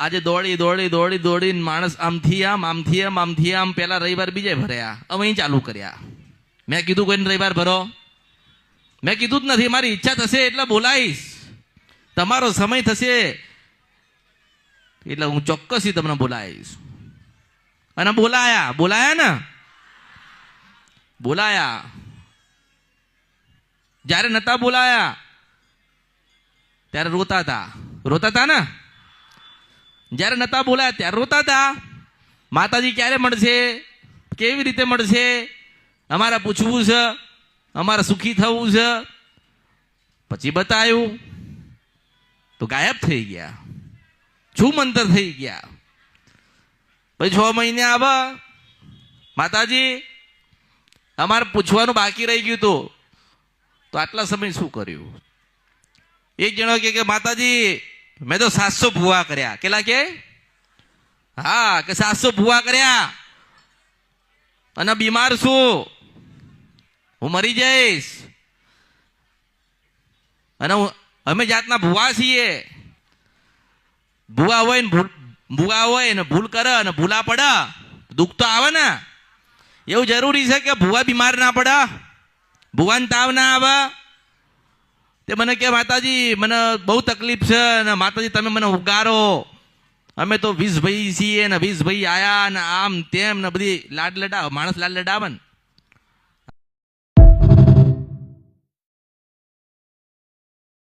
આજે દોડી દોડી દોડી, દોડીને માણસ આમથી આમ આમથી આમ આમથી આમ પેલા રવિવાર બીજે ભર્યા. હવે અહીં ચાલુ કર્યા. મેં કીધું કોઈને રવિવાર ભરો? મેં કીધું જ નથી, મારી ઈચ્છા થશે એટલે બોલાવીશ તમારો સમય થશે એટલે હું ચોક્કસથી તમને બોલાવીશ અને બોલાયા બોલાયા ને? બોલાયા. જ્યારે નતા બોલાયા, ત્યારે રોતા હતા. રોતા હતા ને? જ્યારે નતા બોલાયા ત્યારે રોતા હતા. માતાજી ક્યારે મળશે? કેવી રીતે મળશે? અમારે પૂછવું છે. અમારે સુખી થવું છે. પછી બતાવ્યું તો ગાયબ થઈ ગયા. છું મંતર થઈ ગયા. પછી છ મહિને આવે. માતાજી, અમારે પૂછવાનું બાકી રહી ગયું હતું તો આટલા સમય શું કર્યું? એક જણો કે કે, માતાજી મેં તો સાતસો ભૂવા કર્યા. કેટલા કે? હા, કે સાતસો ભૂવા કર્યા. અને બીમાર છું. હું મરી જઈશ. અને અમે જાતના ભૂવા છીએ. ભૂવા હોય ને ભૂવા હોય ને ભૂલ કરે અને ભૂલા પડે. દુઃખ તો આવે ને. એવું જરૂરી છે કે ભૂવા બીમાર ના પડે. ભુવાન તાવ ના આવે. તે મને કે, માતાજી, મને બહુ તકલીફ છે ને માતાજી, તમે મને ઉગારો. અમે તો વીસ ભાઈ છીએ ને વીસ ભાઈ આયા ને આમ તેમ ને બધી લાડ લડાવ માણસ લાડ લડાવે ને